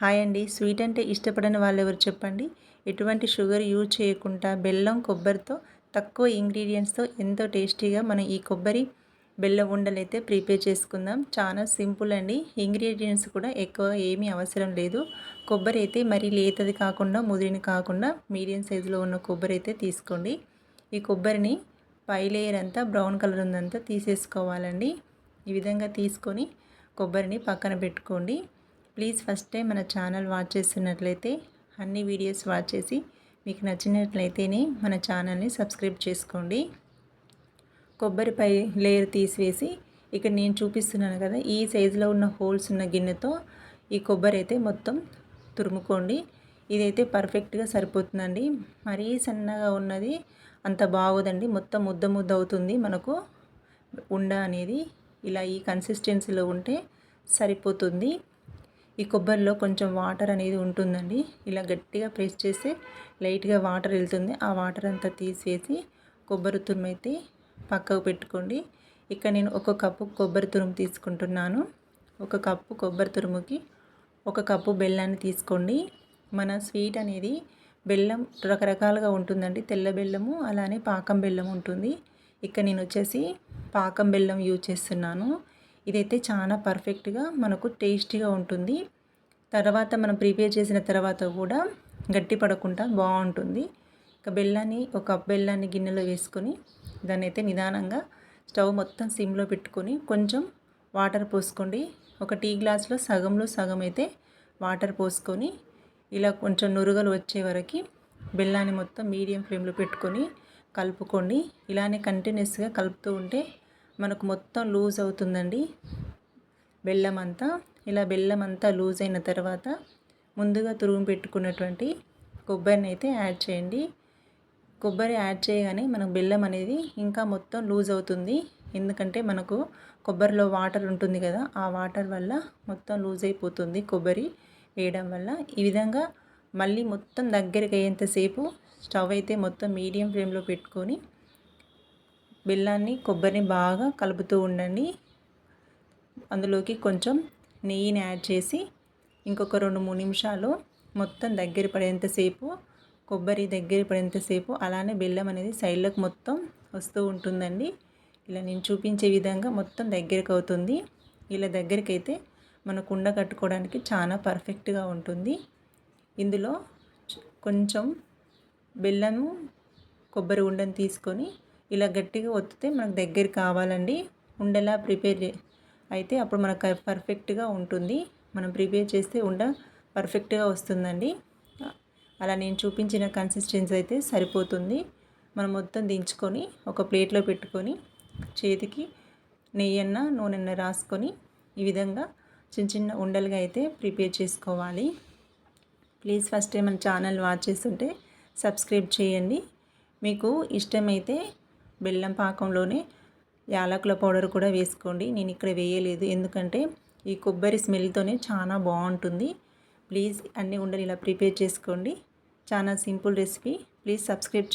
Hi అండి. Sweet అంటే ఇష్టపడని వాళ్ళు ఎవరు చెప్పండి? ఎటువంటి షుగర్ యూజ్ చేయకుండా బెల్లం కొబ్బరితో తక్కువ ఇంగ్రీడియంట్స్తో ఎంతో టేస్టీగా మనం ఈ కొబ్బరి బెల్లం ఉండలు అయితే ప్రిపేర్ చేసుకుందాం. చాలా సింపుల్ అండి. ఇంగ్రీడియంట్స్ కూడా ఎక్కువ ఏమీ అవసరం లేదు. కొబ్బరి అయితే మరీ లేతది కాకుండా ముదిరిని కాకుండా మీడియం సైజులో ఉన్న కొబ్బరి అయితే తీసుకోండి. ఈ కొబ్బరిని పై లేయర్ అంతా బ్రౌన్ కలర్ ఉందంతా తీసేసుకోవాలండి. ఈ విధంగా తీసుకొని కొబ్బరిని పక్కన పెట్టుకోండి. ప్లీజ్ ఫస్ట్ టైం మన ఛానల్ వాచ్ చేస్తున్నట్లయితే అన్ని వీడియోస్ వాచ్ చేసి మీకు నచ్చినట్లయితేనే మన ఛానల్ని సబ్స్క్రైబ్ చేసుకోండి. కొబ్బరిపై లేయర్ తీసివేసి ఇక్కడ నేను చూపిస్తున్నాను కదా ఈ సైజులో ఉన్న హోల్స్ ఉన్న గిన్నెతో ఈ కొబ్బరి అయితే మొత్తం తురుముకోండి. ఇదైతే పర్ఫెక్ట్గా సరిపోతుందండి. మరీ సన్నగా ఉన్నది అంత బాగోదండి. మొత్తం ముద్ద ముద్ద అవుతుంది మనకు. ఉండ అనేది ఇలా ఈ కన్సిస్టెన్సీలో ఉంటే సరిపోతుంది. ఈ కొబ్బరిలో కొంచెం వాటర్ అనేది ఉంటుందండి. ఇలా గట్టిగా ప్రెస్ చేస్తే లైట్గా వాటర్ వెళ్తుంది. ఆ వాటర్ అంతా తీసేసి కొబ్బరి తురుము అయితే పక్కకు పెట్టుకోండి. ఇక్కడ నేను ఒక కప్పు కొబ్బరి తురుము తీసుకుంటున్నాను. ఒక కప్పు కొబ్బరి తురుముకి ఒక కప్పు బెల్లాన్ని తీసుకోండి. మన స్వీట్ అనేది బెల్లం రకరకాలుగా ఉంటుందండి. తెల్ల బెల్లము అలానే పాకం బెల్లం ఉంటుంది. ఇక్కడ నేను వచ్చేసి పాకం బెల్లం యూజ్ చేస్తున్నాను. ఇదైతే చాలా పర్ఫెక్ట్గా మనకు టేస్టీగా ఉంటుంది. తర్వాత మనం ప్రిపేర్ చేసిన తర్వాత కూడా గట్టి పడకుండా బాగుంటుంది. ఇక బెల్లాన్ని ఒక బెల్లాన్ని గిన్నెలో వేసుకొని దాన్ని అయితే నిదానంగా స్టవ్ మొత్తం సిమ్లో పెట్టుకొని కొంచెం వాటర్ పోసుకోండి. ఒక టీ గ్లాస్లో సగంలో సగం అయితే వాటర్ పోసుకొని ఇలా కొంచెం నురుగలు వచ్చే వరకు బెల్లాన్ని మొత్తం మీడియం ఫ్లేమ్లో పెట్టుకొని కలుపుకోండి. ఇలానే కంటిన్యూస్గా కలుపుతూ ఉంటే మనకు మొత్తం లూజ్ అవుతుందండి బెల్లం అంతా. ఇలా బెల్లం అంతా లూజ్ అయిన తర్వాత ముందుగా తురుము పెట్టుకున్నటువంటి కొబ్బరిని అయితే యాడ్ చేయండి. కొబ్బరి యాడ్ చేయగానే మనకు బెల్లం అనేది ఇంకా మొత్తం లూజ్ అవుతుంది. ఎందుకంటే మనకు కొబ్బరిలో వాటర్ ఉంటుంది కదా ఆ వాటర్ వల్ల మొత్తం లూజ్ అయిపోతుంది కొబ్బరి వేయడం వల్ల. ఈ విధంగా మళ్ళీ మొత్తం దగ్గరికి అయ్యేంతసేపు స్టవ్ అయితే మొత్తం మీడియం ఫ్లేమ్లో పెట్టుకొని బెల్లాన్ని కొబ్బరిని బాగా కలుపుతూ ఉండండి. అందులోకి కొంచెం నెయ్యిని యాడ్ చేసి ఇంకొక రెండు మూడు నిమిషాలు మొత్తం దగ్గర పడేంతసేపు కొబ్బరి దగ్గర పడేంతసేపు అలానే బెల్లం అనేది సైడ్లకు మొత్తం వస్తూ ఉంటుందండి. ఇలా నేను చూపించే విధంగా మొత్తం దగ్గరికి అవుతుంది. ఇలా దగ్గరికి అయితే మన కుండ కట్టుకోవడానికి చాలా పర్ఫెక్ట్గా ఉంటుంది. ఇందులో కొంచెం బెల్లము కొబ్బరి ఉండని తీసుకొని ఇలా గట్టిగా ఒత్తితే మనకు దగ్గర కావాలండి. ఉండలా ప్రిపేర్ అయితే అప్పుడు మనకు పర్ఫెక్ట్గా ఉంటుంది. మనం ప్రిపేర్ చేస్తే ఉండ పర్ఫెక్ట్గా వస్తుందండి. అలా నేను చూపించిన కన్సిస్టెన్సీ అయితే సరిపోతుంది. మనం మొత్తం దించుకొని ఒక ప్లేట్లో పెట్టుకొని చేతికి నెయ్యన్న నూనెన్న రాసుకొని ఈ విధంగా చిన్న చిన్న ఉండలుగా అయితే ప్రిపేర్ చేసుకోవాలి. ప్లీజ్ ఫస్ట్ టైం మన ఛానల్ వాచ్ చేస్తుంటే సబ్స్క్రైబ్ చేయండి. మీకు ఇష్టమైతే బెల్లం పాకంలోనే యాలకుల పౌడర్ కూడా వేసుకోండి. నేను ఇక్కడ వేయలేదు. ఎందుకంటే ఈ కొబ్బరి స్మెల్తోనే చాలా బాగుంటుంది. ప్లీజ్ అన్నీ ఉండని ఇలా ప్రిపేర్ చేసుకోండి. చాలా సింపుల్ రెసిపీ. Please subscribe